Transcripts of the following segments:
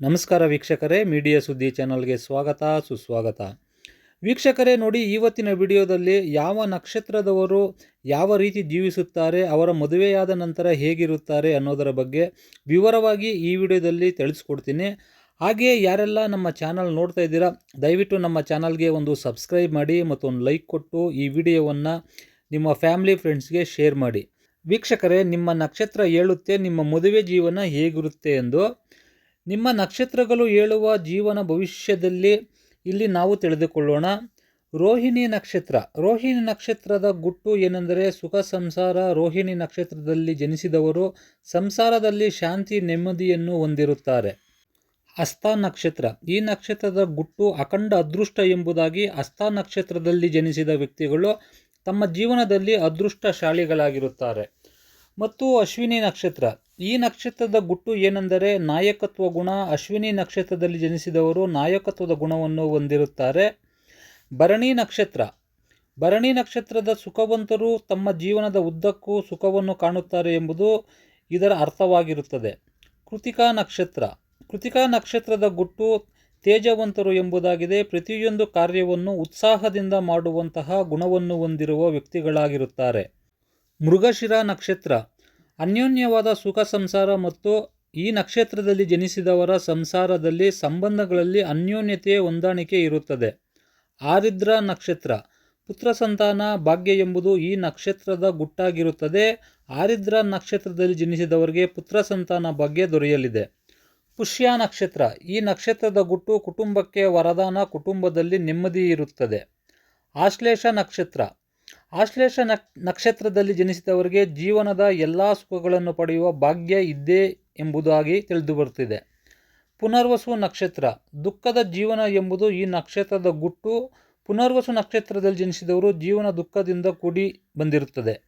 ನಮಸ್ಕಾರ ವೀಕ್ಷಕರೇ, ಮೀಡಿಯಾ ಸುದ್ದಿ ಚಾನಲ್ಗೆ ಸ್ವಾಗತ, ಸುಸ್ವಾಗತ. ವೀಕ್ಷಕರೇ, ನೋಡಿ ಇವತ್ತಿನ ವಿಡಿಯೋದಲ್ಲಿ ಯಾವ ನಕ್ಷತ್ರದವರು ಯಾವ ರೀತಿ ಜೀವಿಸುತ್ತಾರೆ, ಅವರ ಮದುವೆಯಾದ ನಂತರ ಹೇಗಿರುತ್ತಾರೆ ಅನ್ನೋದರ ಬಗ್ಗೆ ವಿವರವಾಗಿ ಈ ವಿಡಿಯೋದಲ್ಲಿ ತಿಳಿಸ್ಕೊಡ್ತೀನಿ. ಹಾಗೆಯೇ ಯಾರೆಲ್ಲ ನಮ್ಮ ಚಾನಲ್ ನೋಡ್ತಾ ಇದ್ದೀರಾ, ದಯವಿಟ್ಟು ನಮ್ಮ ಚಾನಲ್ಗೆ ಒಂದು ಸಬ್ಸ್ಕ್ರೈಬ್ ಮಾಡಿ ಮತ್ತು ಒಂದು ಲೈಕ್ ಕೊಟ್ಟು ಈ ವಿಡಿಯೋವನ್ನು ನಿಮ್ಮ ಫ್ಯಾಮಿಲಿ ಫ್ರೆಂಡ್ಸ್ಗೆ ಶೇರ್ ಮಾಡಿ. ವೀಕ್ಷಕರೇ, ನಿಮ್ಮ ನಕ್ಷತ್ರ ಹೇಳುತ್ತೆ ನಿಮ್ಮ ಮದುವೆ ಜೀವನ ಹೇಗಿರುತ್ತೆ ಎಂದು ನಿಮ್ಮ ನಕ್ಷತ್ರಗಳು ಹೇಳುವ ಜೀವನ ಭವಿಷ್ಯದಲ್ಲಿ ಇಲ್ಲಿ ನಾವು ತಿಳಿದುಕೊಳ್ಳೋಣ. ರೋಹಿಣಿ ನಕ್ಷತ್ರ. ರೋಹಿಣಿ ನಕ್ಷತ್ರದ ಗುಟ್ಟು ಏನೆಂದರೆ ಸುಖ ಸಂಸಾರ. ರೋಹಿಣಿ ನಕ್ಷತ್ರದಲ್ಲಿ ಜನಿಸಿದವರು ಸಂಸಾರದಲ್ಲಿ ಶಾಂತಿ, ನೆಮ್ಮದಿಯನ್ನು ಹೊಂದಿರುತ್ತಾರೆ. ಹಸ್ತ ನಕ್ಷತ್ರ. ಈ ನಕ್ಷತ್ರದ ಗುಟ್ಟು ಅಖಂಡ ಅದೃಷ್ಟ ಎಂಬುದಾಗಿ ಹಸ್ತ ನಕ್ಷತ್ರದಲ್ಲಿ ಜನಿಸಿದ ವ್ಯಕ್ತಿಗಳು ತಮ್ಮ ಜೀವನದಲ್ಲಿ ಅದೃಷ್ಟಶಾಲಿಗಳಾಗಿರುತ್ತಾರೆ. ಮತ್ತು ಅಶ್ವಿನಿ ನಕ್ಷತ್ರ. ಈ ನಕ್ಷತ್ರದ ಗುಟ್ಟು ಏನೆಂದರೆ ನಾಯಕತ್ವ ಗುಣ. ಅಶ್ವಿನಿ ನಕ್ಷತ್ರದಲ್ಲಿ ಜನಿಸಿದವರು ನಾಯಕತ್ವದ ಗುಣವನ್ನು ಹೊಂದಿರುತ್ತಾರೆ. ಭರಣಿ ನಕ್ಷತ್ರ. ಭರಣಿ ನಕ್ಷತ್ರದ ಸುಖವಂತರು ತಮ್ಮ ಜೀವನದ ಉದ್ದಕ್ಕೂ ಸುಖವನ್ನು ಕಾಣುತ್ತಾರೆ ಎಂಬುದು ಇದರ ಅರ್ಥವಾಗಿರುತ್ತದೆ. ಕೃತಿಕಾ ನಕ್ಷತ್ರ. ಕೃತಿಕಾ ನಕ್ಷತ್ರದ ಗುಟ್ಟು ತೇಜವಂತರು ಎಂಬುದಾಗಿದೆ. ಪ್ರತಿಯೊಂದು ಕಾರ್ಯವನ್ನು ಉತ್ಸಾಹದಿಂದ ಮಾಡುವಂತಹ ಗುಣವನ್ನು ಹೊಂದಿರುವ ವ್ಯಕ್ತಿಗಳಾಗಿರುತ್ತಾರೆ. ಮೃಗಶಿರ ನಕ್ಷತ್ರ. ಅನ್ಯೋನ್ಯವಾದ ಸುಖ ಸಂಸಾರ ಮತ್ತು ಈ ನಕ್ಷತ್ರದಲ್ಲಿ ಜನಿಸಿದವರ ಸಂಸಾರದಲ್ಲಿ ಸಂಬಂಧಗಳಲ್ಲಿ ಅನ್ಯೋನ್ಯತೆಯ ಹೊಂದಾಣಿಕೆ ಇರುತ್ತದೆ. ಆರಿದ್ರ ನಕ್ಷತ್ರ. ಪುತ್ರ ಸಂತಾನ ಭಾಗ್ಯ ಎಂಬುದು ಈ ನಕ್ಷತ್ರದ ಗುಟ್ಟಾಗಿರುತ್ತದೆ. ಆರಿದ್ರ ನಕ್ಷತ್ರದಲ್ಲಿ ಜನಿಸಿದವರಿಗೆ ಪುತ್ರ ಸಂತಾನ ಭಾಗ್ಯ ದೊರೆಯಲಿದೆ. ಪುಷ್ಯ ನಕ್ಷತ್ರ. ಈ ನಕ್ಷತ್ರದ ಗುಟ್ಟು ಕುಟುಂಬಕ್ಕೆ ವರದಾನ ಕುಟುಂಬದಲ್ಲಿ ನೆಮ್ಮದಿ ಇರುತ್ತದೆ. ಆಶ್ಲೇಷ ನಕ್ಷತ್ರ. ಆಶ್ಲೇಷ ನಕ್ಷತ್ರದಲ್ಲಿ ಜನಿಸಿದವರಿಗೆ ಜೀವನದ ಎಲ್ಲ ಸುಖಗಳನ್ನು ಪಡೆಯುವ ಭಾಗ್ಯ ಇದ್ದೇ ಎಂಬುದಾಗಿ ತಿಳಿದುಬರುತ್ತಿದೆ. ಪುನರ್ವಸು ನಕ್ಷತ್ರ. ದುಃಖದ ಜೀವನ ಎಂಬುದು ಈ ನಕ್ಷತ್ರದ ಗುಟ್ಟು. ಪುನರ್ವಸು ನಕ್ಷತ್ರದಲ್ಲಿ ಜನಿಸಿದವರು ಜೀವನ ದುಃಖದಿಂದ ಕೂಡಿ ಬಂದಿರುತ್ತದೆ.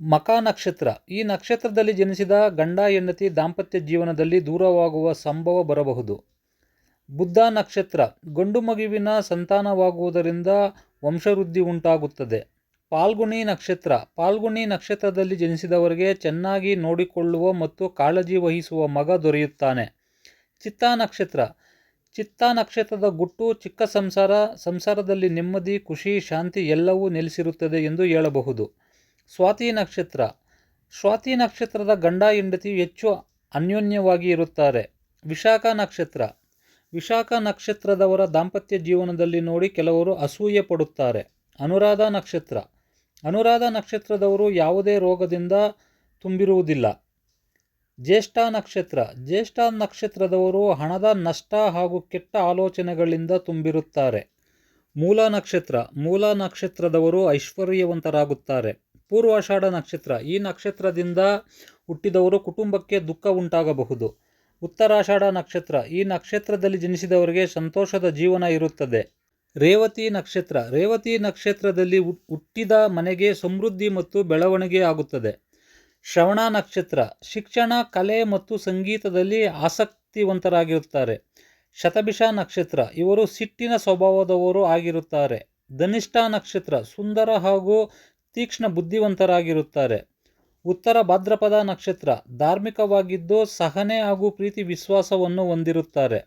ಮಕ ನಕ್ಷತ್ರ. ಈ ನಕ್ಷತ್ರದಲ್ಲಿ ಜನಿಸಿದ ಗಂಡ, ಹೆಂಡತಿ ದಾಂಪತ್ಯ ಜೀವನದಲ್ಲಿ ದೂರವಾಗುವ ಸಂಭವ ಬರಬಹುದು. ಬುದ್ಧ ನಕ್ಷತ್ರ. ಗಂಡು ಮಗುವಿನ ಸಂತಾನವಾಗುವುದರಿಂದ ವಂಶವೃದ್ಧಿ ಉಂಟಾಗುತ್ತದೆ. ಪಾಲ್ಗುಣಿ ನಕ್ಷತ್ರ. ಪಾಲ್ಗುಣಿ ನಕ್ಷತ್ರದಲ್ಲಿ ಜನಿಸಿದವರಿಗೆ ಚೆನ್ನಾಗಿ ನೋಡಿಕೊಳ್ಳುವ ಮತ್ತು ಕಾಳಜಿ ವಹಿಸುವ ಮಗ ದೊರೆಯುತ್ತಾನೆ. ಚಿತ್ತಾ ನಕ್ಷತ್ರ. ಚಿತ್ತ ನಕ್ಷತ್ರದ ಗುಟ್ಟು, ಚಿಕ್ಕ ಸಂಸಾರ, ಸಂಸಾರದಲ್ಲಿ ನೆಮ್ಮದಿ, ಖುಷಿ, ಶಾಂತಿ ಎಲ್ಲವೂ ನೆಲೆಸಿರುತ್ತದೆ ಎಂದು ಹೇಳಬಹುದು. ಸ್ವಾತಿ ನಕ್ಷತ್ರ. ಸ್ವಾತಿ ನಕ್ಷತ್ರದ ಗಂಡ ಹೆಂಡತಿ ಹೆಚ್ಚು ಅನ್ಯೋನ್ಯವಾಗಿ ಇರುತ್ತಾರೆ. ವಿಶಾಖ ನಕ್ಷತ್ರ. ವಿಶಾಖ ನಕ್ಷತ್ರದವರ ದಾಂಪತ್ಯ ಜೀವನದಲ್ಲಿ ನೋಡಿ ಕೆಲವರು ಅಸೂಯೆ ಪಡುತ್ತಾರೆ. ಅನುರಾಧ ನಕ್ಷತ್ರ. ಅನುರಾಧ ನಕ್ಷತ್ರದವರು ಯಾವುದೇ ರೋಗದಿಂದ ತುಂಬಿರುವುದಿಲ್ಲ. ಜ್ಯೇಷ್ಠ ನಕ್ಷತ್ರ. ಜ್ಯೇಷ್ಠ ನಕ್ಷತ್ರದವರು ಹಣದ ನಷ್ಟ ಹಾಗೂ ಕೆಟ್ಟ ಆಲೋಚನೆಗಳಿಂದ ತುಂಬಿರುತ್ತಾರೆ. ಮೂಲ ನಕ್ಷತ್ರ. ಮೂಲ ನಕ್ಷತ್ರದವರು ಐಶ್ವರ್ಯವಂತರಾಗುತ್ತಾರೆ. ಪೂರ್ವಾಷಾಢ ನಕ್ಷತ್ರ. ಈ ನಕ್ಷತ್ರದಿಂದ ಹುಟ್ಟಿದವರು ಕುಟುಂಬಕ್ಕೆ ದುಃಖ ಉಂಟಾಗಬಹುದು. ಉತ್ತರಾಷಾಢ ನಕ್ಷತ್ರ. ಈ ನಕ್ಷತ್ರದಲ್ಲಿ ಜನಿಸಿದವರಿಗೆ ಸಂತೋಷದ ಜೀವನ ಇರುತ್ತದೆ. ರೇವತಿ ನಕ್ಷತ್ರ. ರೇವತಿ ನಕ್ಷತ್ರದಲ್ಲಿ ಹುಟ್ಟಿದ ಮನೆಗೆ ಸಮೃದ್ಧಿ ಮತ್ತು ಬೆಳವಣಿಗೆ ಆಗುತ್ತದೆ. ಶ್ರವಣ ನಕ್ಷತ್ರ. ಶಿಕ್ಷಣ, ಕಲೆ ಮತ್ತು ಸಂಗೀತದಲ್ಲಿ ಆಸಕ್ತಿವಂತರಾಗಿರುತ್ತಾರೆ. ಶತಭಿಷ ನಕ್ಷತ್ರ. ಇವರು ಸಿಟ್ಟಿನ ಸ್ವಭಾವದವರು ಆಗಿರುತ್ತಾರೆ. ಧನಿಷ್ಠ ನಕ್ಷತ್ರ. ಸುಂದರ ಹಾಗೂ ತೀಕ್ಷ್ಣ ಬುದ್ಧಿವಂತರಾಗಿರುತ್ತಾರೆ. ಉತ್ತರ ಭಾದ್ರಪದ ನಕ್ಷತ್ರ ಧಾರ್ಮಿಕವಾಗಿದ್ದು ಸಹನೆ ಹಾಗೂ ಪ್ರೀತಿ ವಿಶ್ವಾಸವನ್ನು ಹೊಂದಿರುತ್ತಾರೆ.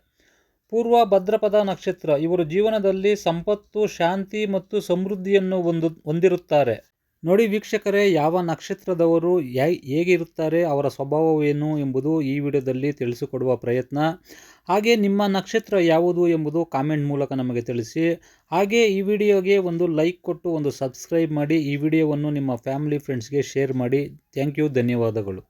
ಪೂರ್ವ ಭದ್ರಪದ ನಕ್ಷತ್ರ ಇವರು ಜೀವನದಲ್ಲಿ ಸಂಪತ್ತು, ಶಾಂತಿ ಮತ್ತು ಸಮೃದ್ಧಿಯನ್ನು ಹೊಂದು, ಹೊಂದಿರುತ್ತಾರೆ. ನೋಡಿ ವೀಕ್ಷಕರೇ, ಯಾವ ನಕ್ಷತ್ರದವರು ಹೇಗಿರುತ್ತಾರೆ, ಅವರ ಸ್ವಭಾವವೇನು ಎಂಬುದು ಈ ವಿಡಿಯೋದಲ್ಲಿ ತಿಳಿಸಿಕೊಡುವ ಪ್ರಯತ್ನ. ಹಾಗೆ ನಿಮ್ಮ ನಕ್ಷತ್ರ ಯಾವುದು ಎಂಬುದು ಕಾಮೆಂಟ್ ಮೂಲಕ ನಮಗೆ ತಿಳಿಸಿ. ಹಾಗೆ ಈ ವಿಡಿಯೋಗೆ ಒಂದು ಲೈಕ್ ಕೊಟ್ಟು ಒಂದು ಸಬ್ಸ್ಕ್ರೈಬ್ ಮಾಡಿ, ಈ ವಿಡಿಯೋವನ್ನು ನಿಮ್ಮ ಫ್ಯಾಮಿಲಿ, ಫ್ರೆಂಡ್ಸ್ಗೆ ಶೇರ್ ಮಾಡಿ. ಥ್ಯಾಂಕ್ ಯು, ಧನ್ಯವಾದಗಳು.